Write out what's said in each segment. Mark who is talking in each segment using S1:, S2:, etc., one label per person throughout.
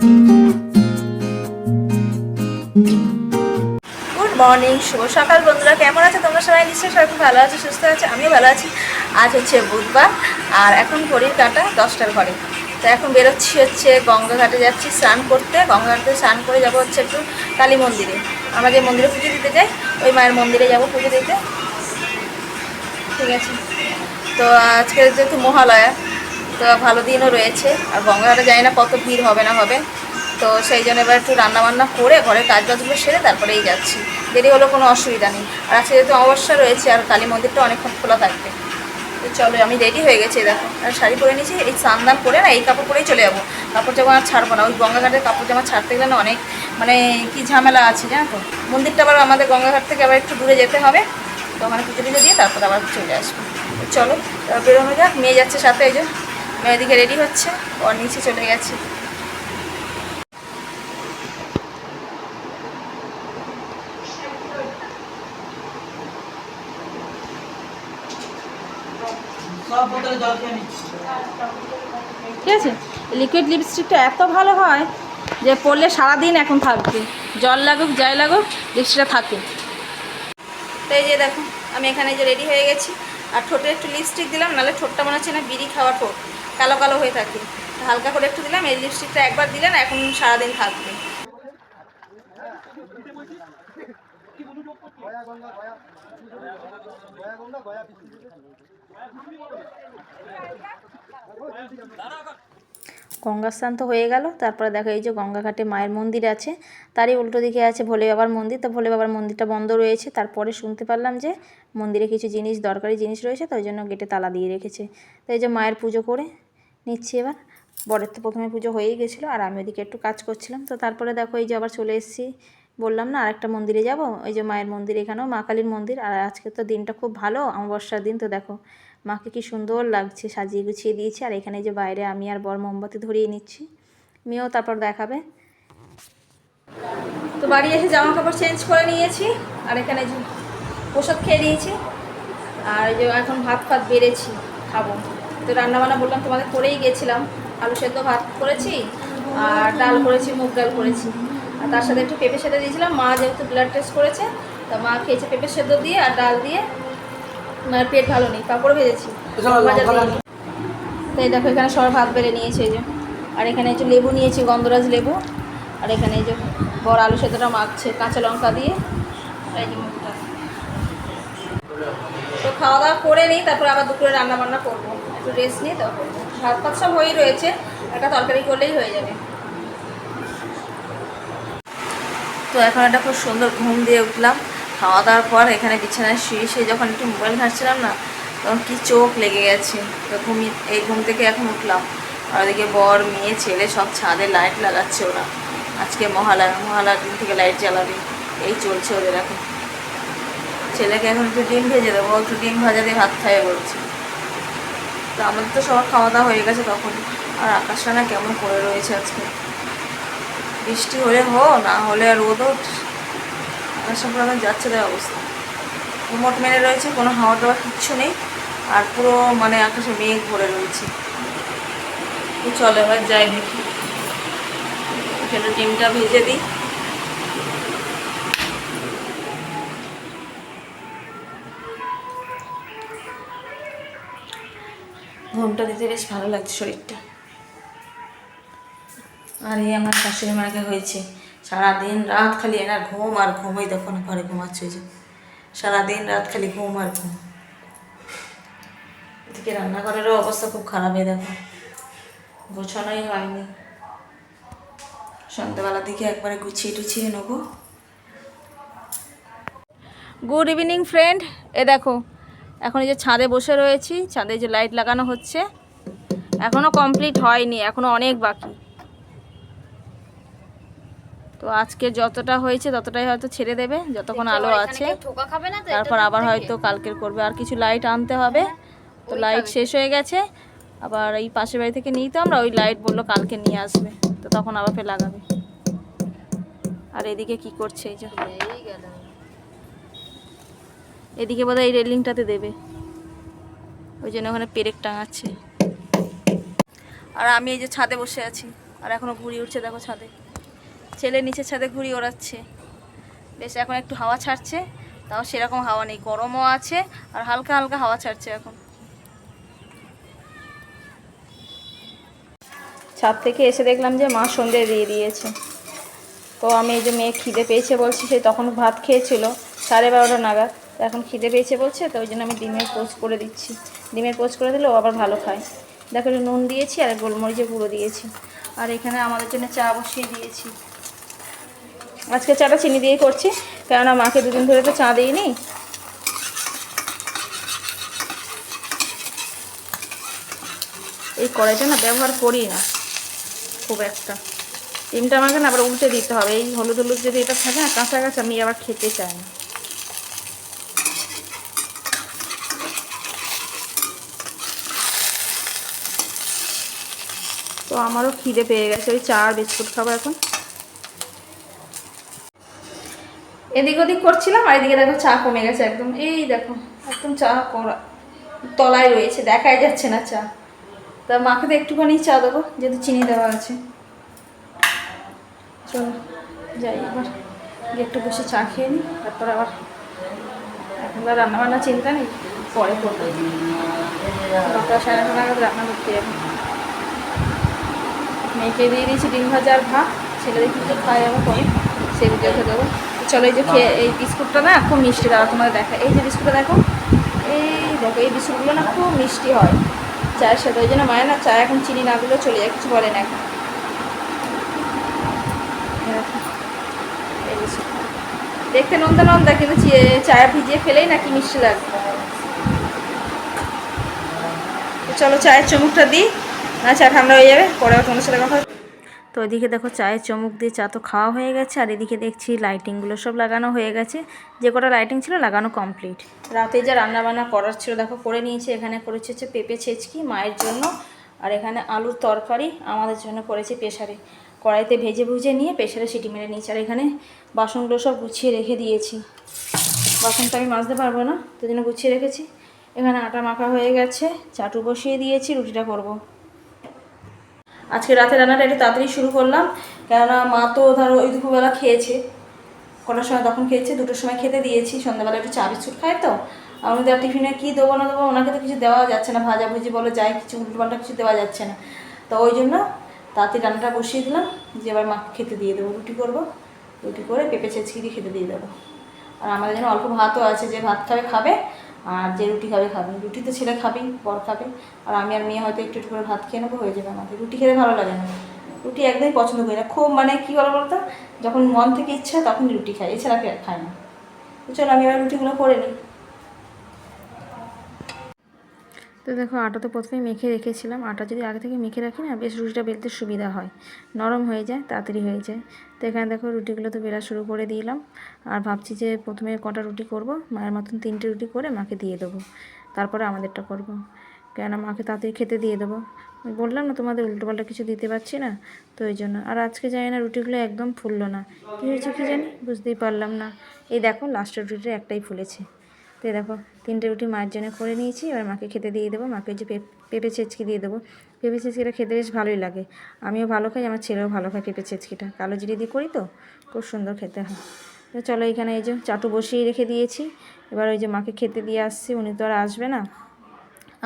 S1: Good morning শুভ সকাল বন্ধুরা। কেমন আছে? তোমরা সবাই নিশ্চয়ই সবাই খুব ভালো আছো, সুস্থ আছে? আমিও ভালো আছি। আজ হচ্ছে বুধবার, আর এখন ঘড়ির কাটা দশটার ঘরে তো এখন বেরোচ্ছি হচ্ছে গঙ্গাঘাটে যাচ্ছি স্নান করতে। গঙ্গাঘাটে স্নান করে যাব হচ্ছে একটু কালী মন্দিরে। আমরা যে মন্দিরে পুজো দিতে যাই, ওই মায়ের মন্দিরে যাব পুজো দিতে। ঠিক আছে। তো আজকে যেহেতু মহালয়া তো ভালো দিনও রয়েছে। আর গঙ্গাঘাটে জানি না কত ভিড় হবে না হবে। তো সেই জন্য এবার একটু রান্নাবান্না করে ঘরের কাজ বাজগুলো সেরে তারপরেই যাচ্ছি। দেরি হলেও কোনো অসুবিধা নেই। আর আজকে যেহেতু অমাবস্যা রয়েছে, আর কালী মন্দিরটা অনেকক্ষণ খোলা থাকবে। তো চলো, আমি রেডি হয়ে গেছি, দেখো। আর শাড়ি পরে নিয়েছি, এই স্নান করে না, এই কাপড় পরেই চলে যাব। কাপড় জামা আর ছাড়বো না। ওই গঙ্গাঘাটের কাপড় জামা ছাড়তে গেলে না অনেক মানে কি ঝামেলা আছে, জানো তো? মন্দিরটা আবার আমাদের গঙ্গাঘাট থেকে আবার একটু দূরে যেতে হবে। তো ওখানে পুজো টুজো দিয়ে তারপর আবার চলে আসব। চলো বেরোনো যাক, মেয়ে যাচ্ছে সাথে, এই যে। এদিকে রেডি হচ্ছে। ওর নিচে চলে গেছে। ঠিক আছে? লিকুইড লিপস্টিকটা এত ভালো হয় যে পরলে সারাদিন এখন থাকবে। জল লাগুক যাই লাগুক লিপস্টিকটা থাকে। তো এই যে দেখো আমি এখানে যে রেডি হয়ে গেছি। আর ঠোঁটে একটু লিপস্টিক দিলাম নাহলে ঠোঁটটা মনে হচ্ছে না বিড়ি খাওয়া ঠোঁট। কালো কালো হয়ে থাকে। হালকা করে একটু দিলাম, এই লিপস্টিকটা একবার দিলে না এখন সারাদিন থাকবে। গঙ্গা স্নান তো হয়ে গেল, তারপরে দেখো এই যে গঙ্গাঘাটে মায়ের মন্দির আছে, তারই উল্টো দিকে আছে ভোলে বাবার মন্দির, তো ভোলে বাবার মন্দিরটা বন্ধ রয়েছে, তারপরে শুনতে পারলাম যে মন্দিরে কিছু জিনিস, দরকারি জিনিস রয়েছে, তো ওই জন্য গেটে তালা দিয়ে রেখেছে। তো এই যে মায়ের পুজো করে নিচ্ছি এবার। বরের তো প্রথমে পুজো হয়েই গেছিল আর আমি ওদিকে একটু কাজ করছিলাম। তো তারপরে দেখো এই যে আবার চলে এসেছি। বললাম না আরেকটা মন্দিরে যাব। ওই যে মায়ের মন্দির এখানেও, মা কালীর মন্দির। আর আজকে তো দিনটা খুব ভালো, অমাবস্যার দিন। তো দেখো, মাকে কি সুন্দর লাগছে, সাজিয়ে গুছিয়ে দিয়েছি। আর এখানে যে বাইরে আমি আর বর মোমবাতি ধরিয়ে নিচ্ছি। মেয়েও তারপর দেখাবে। তো বাড়ি এসে জামা কাপড় চেঞ্জ করে নিয়েছি। আর এখানে যে ওষুধ খেয়ে নিয়েছি। আর যে এখন ভাত ফাত বেড়েছি, খাব। তো রান্নাবান্না বললাম তোমাদের করেই গেছিলাম। আলু সেদ্ধ ভাত করেছি আর ডাল করেছি মুগ ডাল করেছি। আর তার সাথে একটু পেঁপে সেদ্ধ দিয়েছিলাম। মা যেহেতু ব্লাড টেস্ট করেছে তা মা খেয়েছে পেঁপে সেদ্ধ দিয়ে আর ডাল দিয়ে। মায়ের পেট ভালো নেই পাঁপড় ভেজেছি। ভাজা দিইনি। তো এই দেখো এখানে সবাই ভাত বেড়ে নিয়েছে এই যে। আর এখানে এই যে লেবু নিয়েছি গন্ধরাজ লেবু। আর এখানে এই যে বড় আলু সেদ্ধটা মাখছে কাঁচা লঙ্কা দিয়ে। আর এই যে মুখটা তো খাওয়া দাওয়া করে নিই তারপর আবার দুপুরে রান্না বান্না করব। একটু রেস্ট নিই তখন ভাত ফাত সব হয়েই রয়েছে, একটা তরকারি করলেই হয়ে যাবে। তো এখন একটা খুব সুন্দর ঘুম দিয়ে উঠলাম খাওয়া দাওয়ার পর এখানে বিছানায় শুয়ে শুয়ে যখন একটু মোবাইল ঘাঁটছিলাম না, তখন কি চোখ লেগে গেছে। তো ঘুমিয়ে এই ঘুম থেকে এখন উঠলাম। আর ওদিকে বর, মেয়ে, ছেলে সব ছাদে লাইট লাগাচ্ছে ওরা। আজকে মহালয়া, মহালয়ার দিন থেকে লাইট জ্বালাবে। এই চলছে ওদের এখন। ছেলেকে এখন একটু ডিম ভেজে দেবো একটু ডিম ভাজা দিয়ে ভাত খাইয়ে বলছে। তো আমাদের তো সবার খাওয়া দাওয়া হয়ে গেছে তখন। আর আকাশটা না কেমন করে রয়েছে আজকে। বৃষ্টি হলে হো না হলে আর রোদও আকাশের পুরো যাচ্ছে দেওয়া অবস্থা। ঘুমট মেরে রয়েছে, কোনো হাওয়া টাওয়া কিচ্ছু নেই, আর পুরো মানে আকাশে মেঘ ভরে রয়েছে। চলো এবার যাই দেখি। এখানে ডিমটা ভেজে দিই। ঘুমটা দিতে বেশ ভালো লাগছে শরীরটা। আর এই আমার শাশুড়ি মাকে হয়েছে। সারাদিন রাত খালি এনার ঘুম আর ঘুমই দেখো না ঘরে ঘুমাচ্ছে যে। সারাদিন রাত খালি ঘুম আর ঘুম। এদিকে রান্নাঘরেরও অবস্থা খুব খারাপ হয়ে দেখো। গোছানোই হয়নি। সন্ধ্যাবেলার দিকে একবারে গুছিয়ে টুছিয়ে নেব। গুড ইভিনিং ফ্রেন্ড এ দেখো এখন এই যে ছাদে বসে রয়েছি ছাদে যে লাইট লাগানো হচ্ছে। এখনও কমপ্লিট হয়নি এখনও অনেক বাকি। তো আজকে যতটা হয়েছে ততটাই হয়তো ছেড়ে দেবে যতক্ষণ আলো আছে। তারপর আবার হয়তো কালকের করবে আর কিছু লাইট আনতে হবে। তো লাইট শেষ হয়ে গেছে। আবার এই পাশের বাড়ি থেকে নিই তো আমরা ওই লাইট বলল কালকে নিয়ে আসবে। তো তখন আবার ফের লাগাবে। আর এদিকে কি করছে এই যে? এদিকে বোধহয় এই রেলিংটাতে দেবে। ওই জন্য ওখানে পেরেক টাঙাচ্ছে। আর আমি এই যে ছাদে বসে আছি, আর এখনও ঘুড়ি উঠছে দেখো ছাদে। ছেলে নিচের ছাদে ঘুড়ি ওড়াচ্ছে। বেশ, এখন একটু হাওয়া ছাড়ছে, তাও সেরকম হাওয়া নেই। গরমও আছে, আর হালকা হালকা হাওয়া ছাড়ছে এখন। ছাদ থেকে এসে দেখলাম যে মা সন্ধে দিয়ে দিয়েছে। তো আমি এই যে মেয়ে খিদে পেয়েছে বলছি, সে তখন ভাত খেয়েছিল, সাড়ে বারোটা নাগাদ। তো এখন খিদে পেয়েছে বলছে, তো ওই জন্য আমি ডিমের পোস্ট করে দিচ্ছি। ডিমের পোস্ট করে দিলে ও আবার ভালো খায়। দেখো নুন দিয়েছি আর গোলমরিচের গুঁড়ো দিয়েছি। আর এখানে আমাদের জন্য চা বসিয়ে দিয়েছি। আজকে চাটা চিনি দিয়েই করছি, কেননা মাকে দুদিন ধরে তো চা দিইনি। এই কড়াইটা না ব্যবহার করি না, খুব একটা। ডিমটা আমাকে না আবার উল্টে দিতে হবে, এই হলুদ হলুদ যদি এটা থাকে না কাঁচা কাঁচা আমি আবার খেতে চাই না। আমারও খিদে পেয়ে গেছে, ওই চা বিস্কুট খাব এখন। এদিক ওদিক করছিলাম, আর এদিকে দেখো চা কমে গেছে একদম। এই দেখো, একদম চা করা তলায় রয়েছে, দেখাই যাচ্ছে না চা। তা মাকে তো একটুখানি চা দেবো, যেহেতু চিনি দেওয়া আছে। চলো, যাই এবার, গিয়ে একটু বসে চা খেয়ে নিই তারপর আবার এখন তো রান্না বান্না চিন্তা নেই, পরে নটা সাড়ে রান্না করতে যাব। মেয়েকে দিয়ে দিয়েছি ডিম ভাজা আর ভাত। ছেলে দেখি কিছু খাই আবার পরে। সেই ভিডিওতে দেবো চলো এই যে খেয়ে, এই বিস্কুটটা না খুব মিষ্টি দাঁড়া তোমাদের দেখা এই যে বিস্কুটটা দেখো, এই দেখো, এই বিস্কুটগুলো না খুব মিষ্টি হয়। চায়ের সাথে, ওই জন্য মায়ের না চা এখন চিনি না দিলেও চলে যায়, কিছু বলে না এখন। দেখতে নন্দা নন্দা, কিন্তু চায়ে ভিজিয়ে ফেলেই নাকি মিষ্টি লাগবে। চলো চায়ের চমুকটা দিই। না চা ঠান্ডা হয়ে যাবে? পরে তোমার সাথে কথা তো এদিকে দেখো চায়ের চমুক দিয়ে চা তো খাওয়া হয়ে গেছে আর এদিকে দেখছি লাইটিংগুলো সব লাগানো হয়ে গেছে। যে কটা লাইটিং ছিল লাগানো কমপ্লিট রাতে যা রান্না বান্না করার ছিল দেখো করে নিয়েছি। এখানে করেছে হচ্ছে পেঁপে ছেচকি মায়ের জন্য আর এখানে আলুর তরকারি আমাদের জন্য করেছি প্রেশারে কড়াইতে ভেজে ভুজে নিয়ে প্রেশারে সিটি মেরে নিয়েছি আর এখানে বাসনগুলো সব গুছিয়ে রেখে দিয়েছি। বাসন তো আমি মাজতে পারব না তো জন্য গুছিয়ে রেখেছি। এখানে আটা মাখা হয়ে গেছে চাটু বসিয়ে দিয়েছি রুটিটা করব। আজকে রাতে রান্নাটা একটু তাড়াতাড়ি শুরু করলাম। কেননা মা তো ধরো ওই দুপুরবেলা খেয়েছে। কটার সময় তখন খেয়েছে, দুটোর সময় খেতে দিয়েছি। সন্ধ্যাবেলা একটু চা বিস্কুট খায় তো। আমি তো টিফিনে কী দেবো না দেবো ওনাকে তো কিছু দেওয়া যাচ্ছে না। ভাজা ভুজি বলে যাই, কিছু উল্টোপাল্টা কিছু দেওয়া যাচ্ছে না। তো ওই জন্য তাড়াতাড়ি রান্নাটা বসিয়ে দিলাম। যে এবার মাকে খেতে দিয়ে দেবো। রুটি করব। রুটি করে পেঁপে ছেঁচকি দিয়ে খেতে দিয়ে দেবো। আর আমাদের জন্য অল্প ভাতও আছে। যে ভাত খাবে খাবে। আর যে রুটি খাবে খাবে। রুটি তো ছেলে খাবেই, বর খাবে। আর আমি আর মেয়ে হয়তো একটু একটু করে ভাত খেয়ে নেব, হয়ে যাবে আমাদের। রুটি খেতে ভালো লাগে না। রুটি একদমই পছন্দ করি না। খুব মানে কী বলো বলতো? যখন মন থেকে ইচ্ছা তখন রুটি খাই। এছাড়া খাই না। চলো আমি এবার রুটিগুলো করে নিই। তো দেখো আটা তো প্রথমেই মেখে রেখেছিলাম। আটা যদি আগে থেকে মেখে রাখি না, বেশ রুটিটা বেলতে সুবিধা হয়। নরম হয়ে যায়, তাড়াতাড়ি হয়ে যায়। তো এখানে দেখো রুটিগুলো তো বেলা শুরু করে দিলাম। আর ভাবছি যে প্রথমে কটা রুটি করব, মায়ের মতন তিনটে রুটি করে মাকে দিয়ে দেবো। তারপরে আমাদেরটা করব। কেননা মাকে তাড়াতাড়ি খেতে দিয়ে দেবো। বললাম না তোমাদের উল্টোপাল্টা কিছু দিতে পারছি না, তো ওই জন্য। আর আজকে জানি না রুটিগুলো একদম ফুললো না। কী হয়েছে কী জানি? বুঝতেই পারলাম না। এই দেখো লাস্টের রুটিটা একটাই ফুলেছে। তো দেখো, তিনটে রুটি মায়ের জন্য করে নিয়েছি, এবার মাকে খেতে দিয়ে দেবো। মাকে যে পেঁপে ছেচকি দিয়ে দেবো। পেঁপে ছেচকিটা খেতে বেশ ভালোই লাগে। আমিও ভালো খাই, আমার ছেলেও ভালো খায় পেঁপে ছেচকিটা। কালো জিরে দিয়ে করি তো, খুব সুন্দর খেতে হয়। তো চলো এখানে এই যে চাটু বসিয়ে রেখে দিয়েছি। এবার ওই যে মাকে খেতে দিয়ে আসছি, উনি তো আর আসবে না।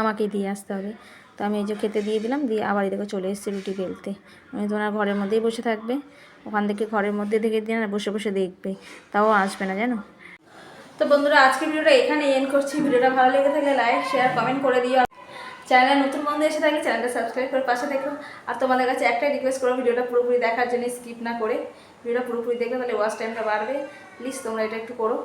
S1: আমাকেই দিয়ে আসতে হবে। তো আমি এই যে খেতে দিয়ে দিলাম, দিয়ে আবার এদিকে চলে এসেছি রুটি বেলতে। উনি তো ওনার ঘরের মধ্যেই বসে থাকবে। ওখান থেকে ঘরের মধ্যে থেকে দিয়ে আর বসে বসে দেখবে। তাও আসবে না, জানো? তো বন্ধুরা, আজকের ভিডিওটা এখানে এন করছি। ভিডিওটা ভালো লেগে থাকলে লাইক শেয়ার কমেন্ট করে দিও। চ্যানেলে নতুন বন্ধু এসে থাকলে চ্যানেলটা সাবস্ক্রাইব করে পাশে দেখো আর তোমাদের কাছে একটাই রিকোয়েস্ট করো ভিডিওটা পুরোপুরি দেখার জন্য স্কিপ না করে। ভিডিওটা পুরোপুরি দেখলে তাহলে ওয়াচ টাইমটা বাড়বে। প্লিজ তোমরা এটা একটু করো।